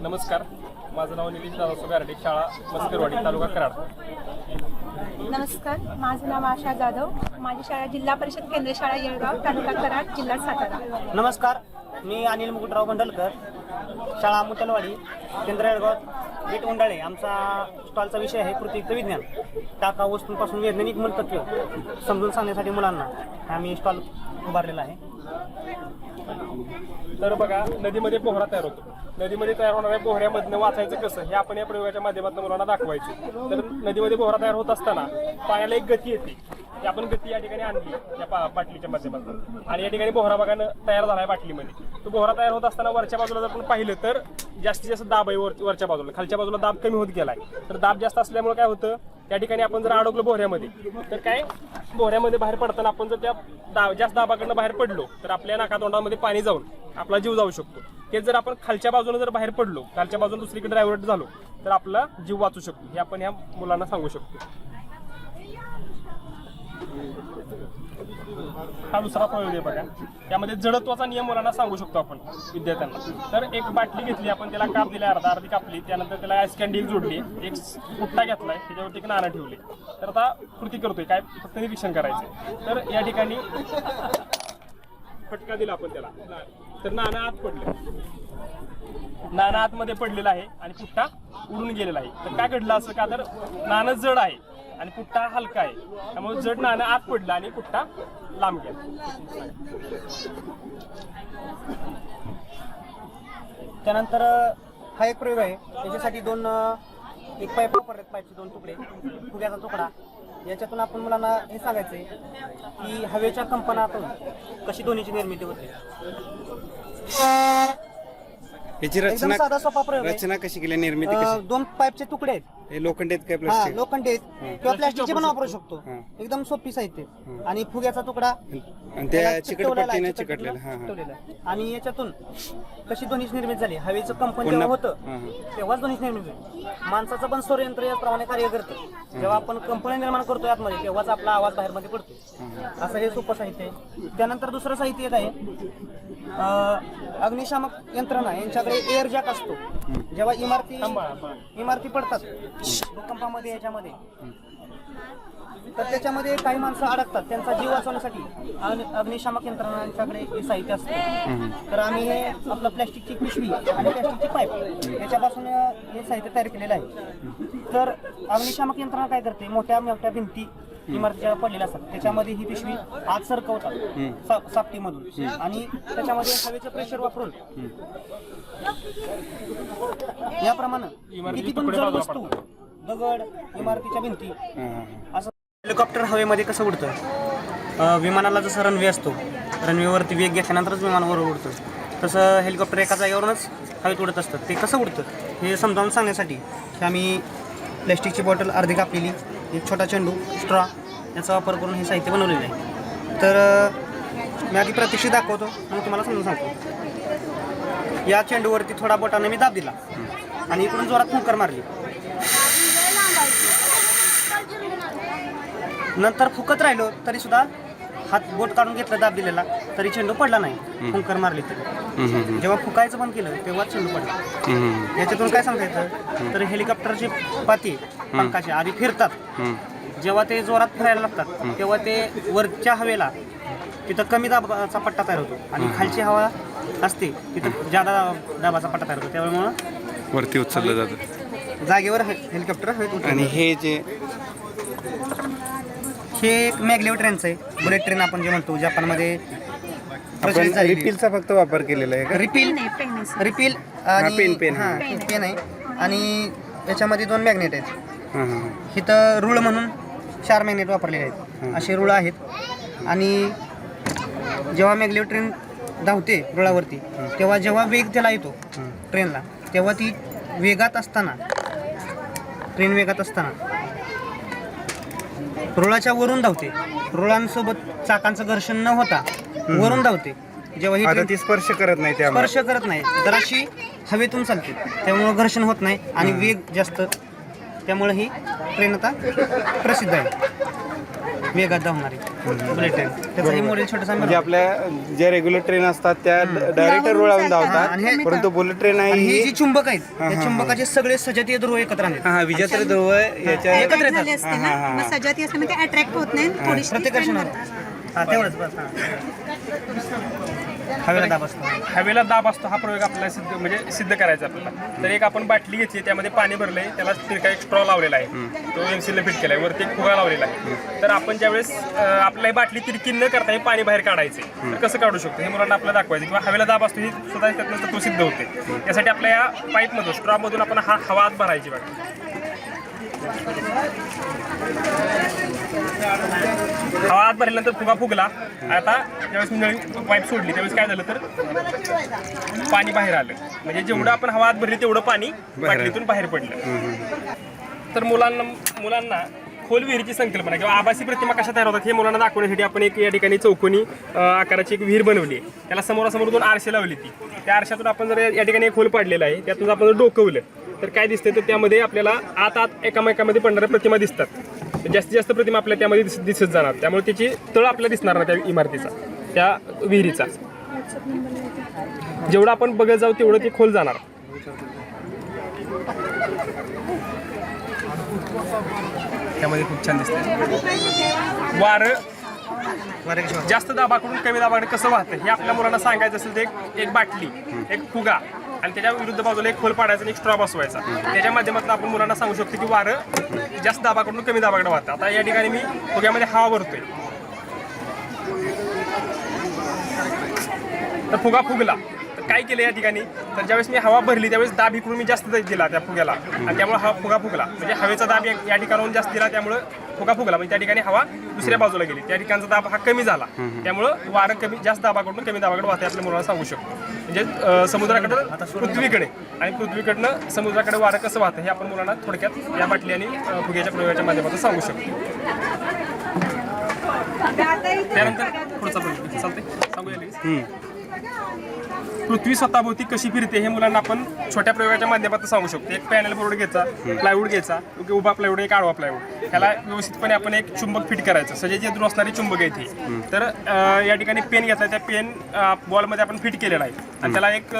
नमस्कार. माझं नाव निलेश दादासो गारडे शाळा मस्करवाडी तालुका कराड. नमस्कार माझं नाव आशा जाधव. माझी शाळा जिल्हा परिषद केंद्र शाळा येळगाव तालुका कराड जिल्हा सातारा. नमस्कार मी अनिल मुकुटराव बंडलकर शाळा मुतलवाडी केंद्र येळगाव गेट उंडाळे आमचा स्टॉलचा विषय आहे कृतियुक्त विज्ञान. टाका वस्तूंपासून वैज्ञानिक मूलतत्व समजून सांगण्यासाठी मुलांना आम्ही स्टॉल उभारलेला आहे. तर बघा नदीमध्ये पोहरा तयार होतो. नदीमध्ये तयार होणाऱ्या पोहऱ्यामधनं वाचायचं कसं हे आपण या प्रयोगाच्या माध्यमातून मुलांना दाखवायचे. तर नदीमध्ये पोहरा तयार होत असताना पाण्याला एक गती येते. ती आपण गती या ठिकाणी आणली या बाटलीच्या माध्यमातून. आणि या ठिकाणी बोहरा बघा तयार तयार झालाय बाटलीमध्ये. तो बोहरा तयार होत असताना वरच्या बाजूला जर आपण पाहिलं तर जास्तीत जास्त दाब आहे वर वरच्या बाजूला. खालच्या बाजूला दाब कमी होत गेलाय. तर दाब जास्त असल्यामुळे काय होतं? त्या ठिकाणी आपण जर अडकलो भोऱ्यामध्ये तर काय? भोऱ्यामध्ये बाहेर पडताना आपण जर त्या दाब जास्त दाबाकडनं बाहेर पडलो तर आपल्या नाकातोंडामध्ये पाणी जाऊन आपला जीव जाऊ शकतो. ते जर आपण खालच्या बाजूने जर बाहेर पडलो खालच्या बाजूने दुसरीकडे डायव्हर्ट झालो तर आपला जीव वाचू शकतो. हे आपण ह्या मुलांना सांगू शकतो. हा दुसरा प्रयोग आहे बघा. त्यामध्ये जडत्वाचा नियम मुलांना सांगू शकतो आपण विद्यार्थ्यांना. तर एक बाटली घेतली आपण त्याला काप दिला अर्धा अर्धी कापली त्यानंतर त्याला आईस कॅन्डी एक जोडली एक पुट्टा घेतलाय त्याच्यावरती एक नाणं ठेवले. तर आता कृती करतोय काय फक्त निरीक्षण करायचं तर या ठिकाणी फटका दिला आपण त्याला. तर नाणं आत पडलं. नाणं आतमध्ये पडलेलं आहे आणि पुट्टा उडून गेलेला आहे. तर काय घडलं असं का? तर नाणं जड आहे. आणि पुट्टा हलका आहे. त्यामुळे जड नाणं आत पडलं आणि पुट्टा लांब गेला. त्यानंतर हा एक प्रयोग आहे. त्याच्यासाठी दोन एक पाईप वापरलेत पाईपचे दोन तुकडे फुग्याचा तुकडा. याच्यातून आपण मुलांना हे सांगायचंय की हवेच्या कंपनातून कशी ध्वनीची निर्मिती होते? याची एकदम रचना साधा सोपा प्रयोग आहे. रचना कशी केली? निर्मिती अ, कशी दोन पाईपचे तुकडे आहेत. हे लोखंड आहेत काय हा प्लास्टिक लोखंडी आहेत. किंवा प्लास्टिकचे पण वापरू शकतो. हा. एकदम सोपी साहित्य आणि फुग्याचा तुकडा आणि त्याला त्या चिकटवलेला आहे, चिकटपट्टीने चिकटलेला चिकटलेलं. हा हा. चिकटवलेला आहे. आणि याच्यातून कशी ध्वनीच निर्मिती झाली? हवेचं कंपन पुन्हा- जेव्हा होतं हा, हा. तेव्हाच ध्वनीच निर्मिती झाली. माणसाचं पण सौरयंत्र याप्रमाणे कार्य करतं. जेव्हा आपण कंपनी निर्माण करतोय आतमध्ये तेव्हाच आपला आवाज बाहेर मध्ये पडतो असं हे सोपं साहित्य आहे. त्यानंतर दुसरं साहित्य येत आहे. अग्निशामक यंत्रणा यांच्याकडे एअर जॅक असतो. जेव्हा इमारती इमारती पडतात. भूकंपामध्ये याच्यामध्ये. तर त्याच्यामध्ये काही माणसं अडकतात. त्यांचा जीव वाचवण्यासाठी अग्नि- अग्निशामक यंत्रणांच्याकडे हे साहित्य असतं. तर आम्ही हे आपलं प्लॅस्टिकची पिशवी आणि प्लॅस्टिकची पाईप याच्यापासून हे साहित्य तयार केलेलं आहे. तर अग्निशामक यंत्रणा काय करते? मोठ्या मोठ्या भिंती इमारतीच्या पडलेल्या असतात. त्याच्यामध्ये ही पिशवी आत सरकवतात सापटीमधून. आणि त्याच्यामध्ये हवेचं प्रेशर वापरून. याप्रमाणे किती पण जड वस्तू दगड इमारतीच्या भिंती. असं हेलिकॉप्टर हवेमध्ये कसं उडतं? विमानाला जसं रनवे असतो रनवेवरती वेग घेतल्यानंतरच विमानावर उडतं. तसं हेलिकॉप्टर एका जागेवरूनच हवेत उडत असतं. ते कसं उडतं? हे समजावून सांगण्यासाठी आम्ही प्लॅस्टिकची बॉटल अर्धी कापलेली एक छोटा चेंडू स्ट्रॉ याचा वापर करून हे साहित्य बनवलेलं आहे. तर मी आधी प्रत्यक्ष दाखवतो मग तुम्हाला समजून सांगतो. या चेंडूवरती थोडा बोटाने मी दाब दिला. आणि इकडून जोरात फुंकर मारली. नंतर फुकत राहिलो तरी सुद्धा हात बोट काढून घेतला दाब दिलेला. तरी चेंडू पडला नाही. फुंकर मारली तरी. जेव्हा फुकायचं बंद केलं तेव्हा चेंडू पडला. याच्यातून काय सांगता येतं? तर हेलिकॉप्टरचे पाती पंखाचे आधी फिरतात. जेव्हा ते जोरात फिरायला लागतात तेव्हा ते वरच्या हवेला तिथं कमी दाबाचा पट्टा तयार होतो. आणि खालची हवा असते तिथं जादा दाबाचा पट्टा तयार होतो. त्यामुळं वरती उचललं जातं. जागेवर हेलिकॉप्टर हवेत. आणि हे जे हे एक मॅग्लेव ट्रेनचं आहे. बुलेट ट्रेन आपण जे म्हणतो जपानमध्ये प्रचलित आपण झालेली. रिपीलचा फक्त वापर केलेला आहे का? रिपील? रिपील आणि पेन, पेन. हा, पेन आहे. आणि याच्यामध्ये दोन मॅग्नेट आहेत. हा, हा, हा. इथं रुळ म्हणून चार मॅग्नेट वापरलेले आहेत. असे रुळ आहेत. आणि जेव्हा मॅग्लेव ट्रेन धावते रुळावरती तेव्हा जेव्हा वेग त्याला येतो ट्रेनला तेव्हा ती वेगात असताना ट्रेन वेगात असताना रुळाच्या वरून धावते. रुळांसोबत चाकांचं घर्षण न होता वरून धावते जेव्हा ही आता ती स्पर्श करत नाही त्यामुळे. स्पर्श करत नाही. जराशी हवेतून चालते. त्यामुळे घर्षण होत नाही आणि वेग जास्त. त्यामुळे ही ट्रेन आता प्रसिद्ध आहे. वेगात धावणारी. Bullet train. त्याचं हे मॉडेल छोटंसं म्हणजे आपल्या ज्या रेग्युलर ट्रेन असतात त्या डायरेक्ट रुळावून आणि धावतात. हे- परंतु बुलेट ट्रेन आहे आणि ही ही जी चुंबक आहेत त्या चुंबकाचे सगळे सजातीय ध्रुव एकत्र आणले हा विजेत्र ध्रुव याच्या एकत्र येतात. झाले असते. ना? मग सजाती असल्यामुळे ते अट्रॅक्ट होत नाही. थोडीशी. करतात. हा तेवढंच बस हा. हवेला दाब असतो. हवेला दाब असतो हा प्रयोग आपल्याला सिद्ध म्हणजे सिद्ध करायचा आपल्याला. तर एक आपण बाटली घेतली त्यामध्ये पाणी भरलंय त्याला तिरका एक स्ट्रॉ लावलेला आहे. तो एमसीला फिट केलाय वरती एक फुगा लावलेला आहे. तर आपण ज्यावेळेस आपल्याला बाटली तिरकी न करता हे पाणी बाहेर काढायचे तर कसं काढू शकतो? हे मुलांना आपल्याला दाखवायचं किंवा हवेला दाब असतो ही सुद्धा त्यातनं तो सिद्ध होते. यासाठी आपल्या या पाईपमधून स्ट्रॉमधून आपण हा हवा आत भरायची बघा हवा आत भरल्यानंतर फुगा फुगला. आता ज्यावेळेस मी नळी पाईप सोडली त्यावेळेस काय झालं तर पाणी बाहेर आलं. म्हणजे जेवढं आपण हवा आत भरली तेवढं पाणी बाटलीतून बाहेर पडलं. तर मुलांना मुलांना खोल विहिरीची संकल्पना किंवा आभासी प्रतिमा कशा तयार होतात हे मुलांना दाखवण्यासाठी आपण एक या ठिकाणी चौकोनी आकाराची एक विहीर बनवली. त्याला समोरासमोर दोन आरशे लावली ती. त्या आरशातून आपण जर या ठिकाणी एक खोल पाडलेला आहे त्यातून आपण जर डोकवलं तर काय दिसतं तर त्यामध्ये आपल्याला आत आत एकामेकामध्ये पडणाऱ्या प्रतिमा दिसतात. जास्तीत जास्त प्रतिमा आपल्या त्यामध्ये दिस- दिसत जाणार. त्यामुळे त्याची तळ आपल्याला दिसणार नाही त्या इमारतीचा त्या विहिरीचा. जेवढं आपण बघत जाऊ तेवढं ते खोल जाणार. त्यामध्ये खूप छान दिसते वारं. जास्त दाबाकडून कमी दाबाकडे कसं वाहतं हे आपल्या मुलांना सांगायचं असेल तर एक एक बाटली एक फुगा. आणि त्याच्या विरुद्ध बाजूला एक खोल पाडायचा आणि एक स्ट्रॉ बसवायचा. त्याच्या माध्यमातून आपण मुलांना सांगू शकतो की वारं जास्त दाबाकडून कमी दाबाकडे वाहतं. आता या ठिकाणी मी फुग्यामध्ये हवा भरतोय. तर फुगा फुगला. तर काय केलं या ठिकाणी? तर ज्यावेळेस मी हवा भरली त्यावेळेस दाब इकडून मी जास्त दिला त्या फुग्याला. आणि त्यामुळे हा फुगा फुगला. म्हणजे हवेचा दाब या- या ठिकाणाहून जास्त दिला त्यामुळे फुगा फुगला. म्हणजे त्या ठिकाणी हवा दुसऱ्या बाजूला गेली. त्या ठिकाणचा दाब हा कमी झाला. त्यामुळं वारं कमी जास्त दाबाकडून कमी दाबाकडे वाहते आपल्या मुलांना सांगू शकतो. म्हणजे समुद्राकडं पृथ्वीकडे. आणि पृथ्वीकडनं समुद्राकडे वारं कसं वाहतं हे आपण मुलांना थोडक्यात या बाटली आणि फुग्याच्या प्रयोगाच्या माध्यमातून सांगू शकतो. त्यानंतर पुढचा प्रयोग. चालते सांगूया पृथ्वी स्वतःभोवती कशी फिरते हे मुलांना आपण छोट्या प्रयोगाच्या माध्यमातून सांगू शकतो. एक पॅनल बोर्ड घ्यायचा प्लायवूड घ्यायचा उभा प्लायवूड एक आडवा प्लायवूड ह्याला व्यवस्थितपणे आपण एक चुंबक फिट करायचं. सजाची दूर असणारी चुंबक आहे ती तर या ठिकाणी पेन घेतला त्या पेन बॉलमध्ये आपण फिट केलेला आहे. आणि त्याला एक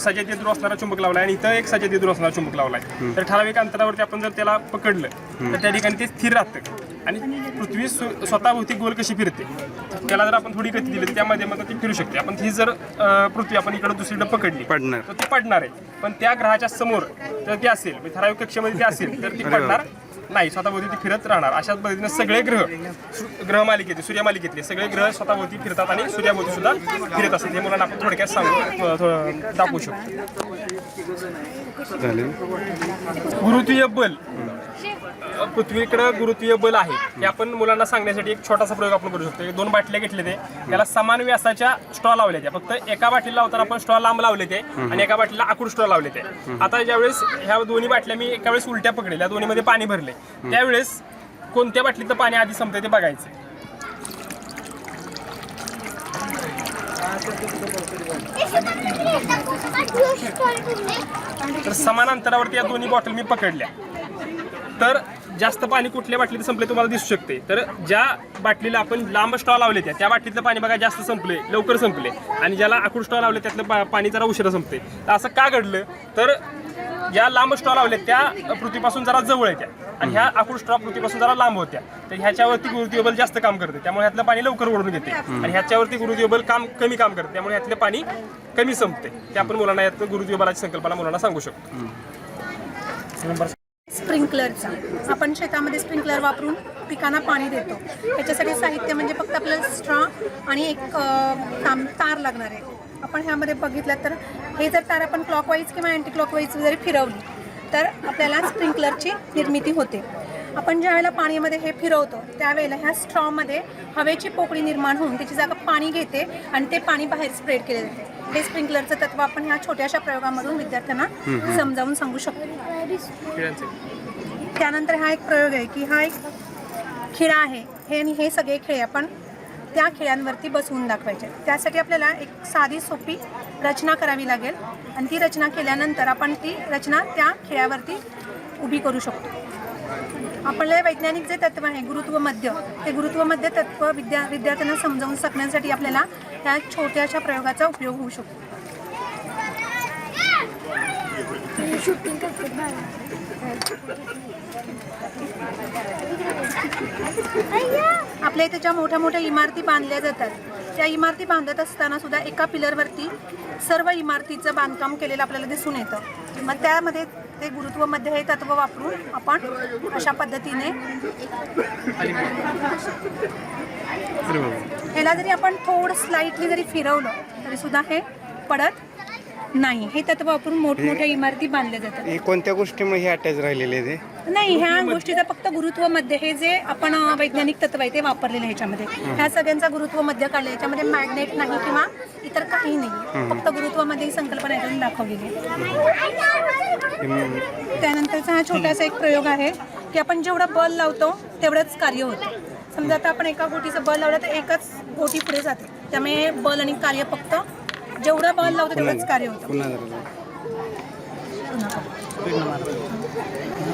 सजाची दूर असणारा चुंबक लावला आणि इथं एक सजाची दूर असणारा चुंबक लावला आहे. तर ठराविक अंतरावरती आपण जर त्याला पकडलं तर त्या ठिकाणी ते स्थिर राहतं. आणि पृथ्वी स्व- स्वतःभोवती गोल कशी फिरते? त्याला जर आपण थोडी गती दिली तर त्या माध्यमातून ती फिरू शकते. आपण ही जर पृथ्वी आपण इकडे दुसरीकडे पकडली पडणार. तर ती पडणार आहे. पण त्या ग्रहाच्या समोर जर ती असेल म्हणजे ठराविक कक्षेमध्ये ती असेल तर ती पडणार नाही. स्वतःभोवती ती फिरत राहणार. अशाच पद्धतीने सगळे ग्रह ग्रह मालिकेतले सूर्यमालिकेतले सगळे ग्रह स्वतःभोवती फिरतात आणि सूर्याभोवती सुद्धा फिरत असतात. हे मुलांना आपण थोडक्यात सांगू दाखवू शकतो. झाले. गुरुत्वीय बल. पृथ्वीकडं गुरुत्वीय बल आहे. हे आपण मुलांना सांगण्यासाठी एक छोटासा प्रयोग आपण करू शकतो. एक दोन बाटल्या घेतले ते. त्याला समान व्यासाच्या स्टॉल लावले त्या. फक्त एका बाटलीला लावताना आपण स्टॉल लांब लावले ते आणि एका बाटलीला आकूड स्टॉल लावले ते. आता ज्यावेळेस ह्या दोन्ही बाटल्या मी एका वेळेस उलट्या पकडल्या. दोन्हीमध्ये पाणी भरले. त्यावेळेस कोणत्या बाटलीतलं पाणी आधी संपतंय ते बघायचं. तर समान अंतरावरती या दोन्ही बॉटल मी पकडल्या. तर जास्त पाणी कुठल्या बाटलीत संपले तुम्हाला दिसू शकते. तर ज्या बाटलीला आपण लांब स्टॉल लावले त्या त्या बाटलीतलं पाणी बघा जास्त संपले लवकर संपले. आणि ज्याला आखूड स्टॉल लावले त्यातलं पा- पाणी जरा उशिरा संपते. तर असं का घडलं? तर ज्या लांब स्टॉ लावल्या त्या पृथ्वीपासून जरा जवळ येत्या आणि ह्या आखूड स्ट्रॉ पृथ्वीपासून जरा लांब होत्या. तर ह्याच्यावरती गुरुत्वीय बल जास्त काम करते. त्यामुळे ह्यातलं पाणी लवकर ओढून घेते. आणि ह्याच्यावरती गुरुत्वीय बल काम कमी काम करते. त्यामुळे ह्यातलं पाणी कमी संपते. ते आपण मुलांना यात गुरुत्वीय बलाची संकल्पना मुलांना सांगू शकतो. स्प्रिंकलरचा. आपण शेतामध्ये स्प्रिंकलर वापरून पिकांना पाणी देतो. त्याच्यासाठी साहित्य म्हणजे फक्त आपलं स्ट्रॉ आणि एक तार लागणार आहे. आपण ह्यामध्ये बघितलं तर हे जर तार आपण क्लॉकवाईज किंवा अँटी क्लॉकवाईज जरी फिरवली तर आपल्याला स्प्रिंकलरची निर्मिती होते. आपण ज्या वेळेला पाणीमध्ये हे फिरवतो त्यावेळेला ह्या स्ट्रॉमध्ये हवेची पोकळी निर्माण होऊन त्याची जागा पाणी घेते आणि ते पाणी बाहेर स्प्रेड केले जाते. हे स्प्रिंकलरचं तत्व आपण ह्या छोट्याशा प्रयोगामधून विद्यार्थ्यांना समजावून सांगू शकतो. त्यानंतर हा एक प्रयोग आहे की हा एक खिळा आहे. हे आणि हे सगळे खिळे आपण त्या खेळांवरती बसवून दाखवायचे. त्यासाठी आपल्याला एक साधी सोपी रचना करावी लागेल आणि ती रचना केल्यानंतर आपण ती रचना त्या खेळावरती उभी करू शकतो. आपल्याला वैज्ञानिक जे तत्व आहे गुरुत्व मध्य ते गुरुत्व मध्य तत्व विद्या विद्यार्थ्यांना समजावून सांगण्यासाठी आपल्याला त्या छोट्याशा प्रयोगाचा उपयोग होऊ शकतो. आपल्या इथे ज्या मोठ्या मोठ्या इमारती बांधल्या जातात त्या इमारती बांधत असताना सुद्धा एका पिलरवरती सर्व इमारतीचं बांधकाम केलेलं आपल्याला दिसून येतं. मग त्यामध्ये ते गुरुत्वमध्ये हे तत्व वापरून आपण अशा पद्धतीने ह्याला जरी आपण थोडं स्लाइटली जरी फिरवलं तरी सुद्धा हे पडत नाही हे तत्व वापरून मोठमोठ्या इमारती बांधल्या जातात. हे कोणत्या गोष्टीमुळे हे अटॅच राहिलेले आहे ते? नाही ह्या गोष्टीचा फक्त गुरुत्व मध्य हे जे आपण अ, वैज्ञानिक तत्व आहे ते वापरलेलं आहे ह्याच्यामध्ये. ह्या सगळ्यांचा गुरुत्व मध्य काढलं याच्यामध्ये मॅग्नेट नाही किंवा इतर काही नाही. फक्त गुरुत्वमध्ये ही संकल्पना याच्यातून दाखवलेली आहे. त्यानंतरचा हा छोटासा एक प्रयोग आहे की आपण जेवढं बल लावतो तेवढंच कार्य होतं. समजा आता आपण एका गोटीचं बल लावलं तर एकच गोटी पुढे जाते. त्यामुळे बल आणि कार्य फक्त जेवढं बल लावतो तेवढंच कार्य होतं. पुन्हा जरा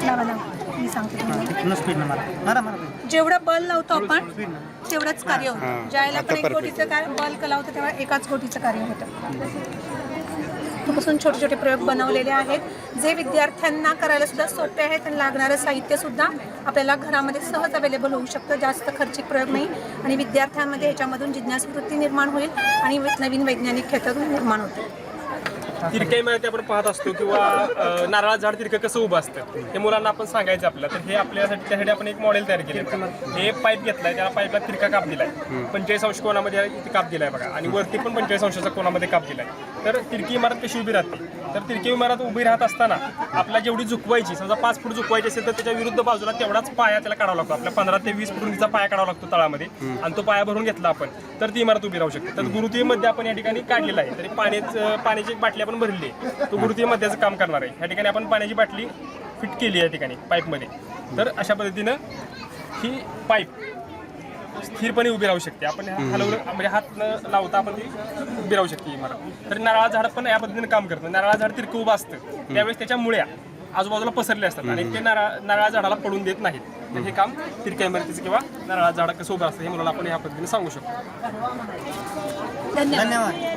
लावा लावा. मी सांगते तुम्हाला. जेवढं बल लावतो आपण तेवढंच कार्य हां. होतं ज्यावेळेला आपण एक perfect. कोटीचं कार्य बल लावतो तेव्हा एकाच कोटीचं कार्य होतं. पासून छोटे छोटे प्रयोग बनवलेले आहेत. जे विद्यार्थ्यांना करायला सुद्धा सोपे आहेत आणि लागणारं साहित्य सुद्धा आपल्याला घरामध्ये सहज अवेलेबल होऊ शकतं. जास्त खर्चिक प्रयोग नाही आणि विद्यार्थ्यांमध्ये ह्याच्यामधून जिज्ञास वृत्ती निर्माण होईल आणि नवीन वैज्ञानिक क्षेत्रातून निर्माण होते तिरक्या इमारती आपण पाहत असतो किंवा अ, नारळाचं झाड तिरकं कसं उभं असतं हे मुलांना आपण सांगायचं आपल्याला. तर हे आपल्यासाठी त्यासाठी आपण एक मॉडेल तयार केलं हे पाईप घेतलाय त्याला पाईपला तिरका काप दिलाय. पंचेचाळीस अंश कोणामध्ये काप दिलाय बघा. आणि वरती पण पंचेचाळीस अंशाचा कोणामध्ये काप दिलाय. तर तिरकी इमारत कशी उभी राहते? तर तिरकी इमारत उभी राहत असताना आपला जेवढी झुकवायची समजा पाच फूट झुकवायची असेल तर त्याच्या विरुद्ध बाजूला तेवढाच पाया त्याला काढावा लागतो. आपल्या पंधरा ते वीस फूट उंचीचा पाया काढावा लागतो तळामध्ये. आणि तो पाया भरून घेतला आपण तर ती इमारत उभी राहू शकते. तर गुरुतीमध्ये आपण या ठिकाणी काढलेला आहे. तरी पाण्याचं पाण्याची एक बाटली आपण भरली आहे. तो गुरुतीमध्येच काम करणार आहे. या ठिकाणी आपण पाण्याची बाटली फिट केली आहे या ठिकाणी पाईपमध्ये. तर अशा पद्धतीनं ही पाईप स्थिरपणे उभी राहू शकते. आपण हलवलं म्हणजे हात न लावता आपण ती उभी राहू शकते इमारत. तर नारळा झाड पण या पद्धतीने काम करतं. नारळा झाड तिरकं उभं असतं. त्यावेळेस त्याच्या मुळ्या आजूबाजूला पसरले असतात आणि ते नारळ नारळा झाडाला पडून देत नाहीत. तर हे काम तिरक्या इमारतीचं किंवा नारळा झाड कसं उभं असतं हे मुलाला आपण या पद्धतीने सांगू शकतो. धन्यवाद.